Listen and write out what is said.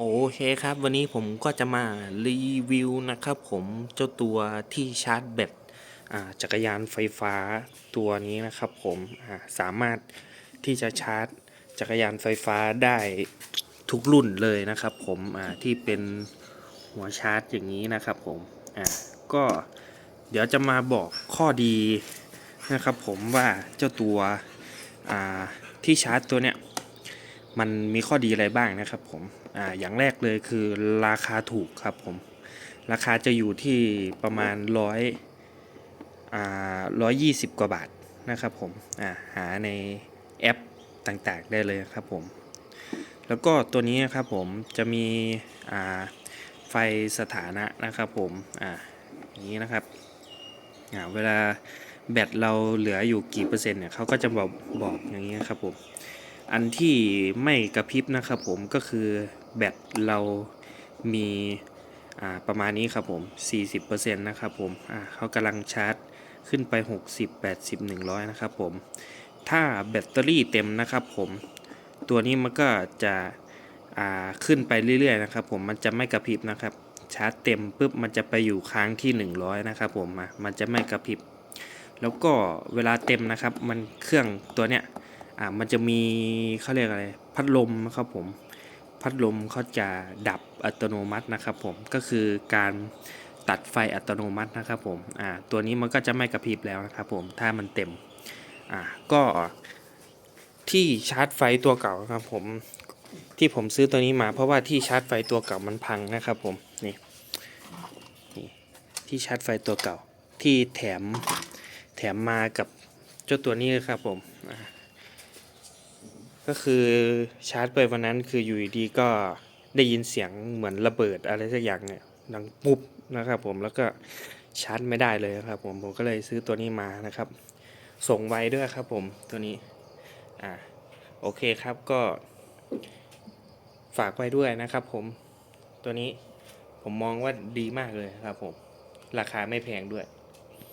โอเคครับ วันนี้ผมก็จะมารีวิวนะครับผมเจ้าตัวที่ชาร์จแบตจักรยานไฟฟ้าตัวนี้นะครับผมสามารถที่จะชาร์จจักรยานไฟฟ้าได้ทุกรุ่นเลยนะครับผมที่เป็นหัวชาร์จอย่างนี้นะครับผมก็เดี๋ยวจะมาบอกข้อดีนะครับผมว่าเจ้าตัวที่ชาร์จตัวเนี้ย มันมีข้อดีอะไรบ้างนะครับผมอ่าอย่างแรกเลยคือราคาถูกครับผมราคาจะอยู่ที่ประมาณร้อยอ่าร้อยยี่สิบกว่าบาทนะครับผมอ่าหาในแอปต่างๆได้เลยครับผมแล้วก็ตัวนี้นะครับผมจะมีอ่าไฟสถานะนะครับผมอ่าอย่างนี้นะครับอ่าเวลาแบตเราเหลืออยู่กี่เปอร์เซ็นต์เนี่ยเขาก็จะบอกบอกอย่างนี้ครับผม อันที่ไม่กระพริบนะครับผมก็คือแบตเรามีประมาณนี้ครับผม 40%นะครับผมเขากำลังชาร์จขึ้นไป 60 80 100 นะครับผม ถ้าแบตเตอรี่เต็มนะครับผม ตัวนี้มันก็จะขึ้นไปเรื่อยๆนะครับผม มันจะไม่กระพริบนะครับ ชาร์จเต็มปุ๊บมันจะไปอยู่ค้างที่ 100 นะครับผม มันจะไม่กระพริบ แล้วก็เวลาเต็มนะครับ มันเครื่องตัวเนี้ย อ่ามันจะมีเขาเรียกอะไรพัดลมนะครับผมพัดลมเขาจะดับอัตโนมัตินะครับผมก็คือการตัดไฟอัตโนมัตินะครับผมอ่าตัวนี้มันก็จะไม่กระพริบแล้วนะครับผมถ้ามันเต็มอ่าก็ที่ชาร์จไฟตัวเก่านะครับผมที่ผมซื้อตัวนี้มา เพราะว่าที่ชาร์จไฟตัวเก่ามันพังนะครับผมนี่นี่ที่ชาร์จไฟตัวเก่าที่แถมแถมมากับเจ้าตัวนี้ครับผมอ่า ก็คือชาร์จไปวันนั้นคืออยู่ดีๆก็ได้ยินเสียงเหมือนระเบิดอะไรสักอย่างเนี่ยดังปุ๊บนะครับผมแล้วก็ชาร์จไม่ได้เลยครับผมผมก็เลยซื้อตัวนี้มานะครับ ส่งไวด้วยครับผมตัวนี้อ่าโอเคครับก็ฝากไว้ด้วยนะครับผมตัวนี้ผมมองว่าดีมากเลยครับผม ราคาไม่แพงด้วย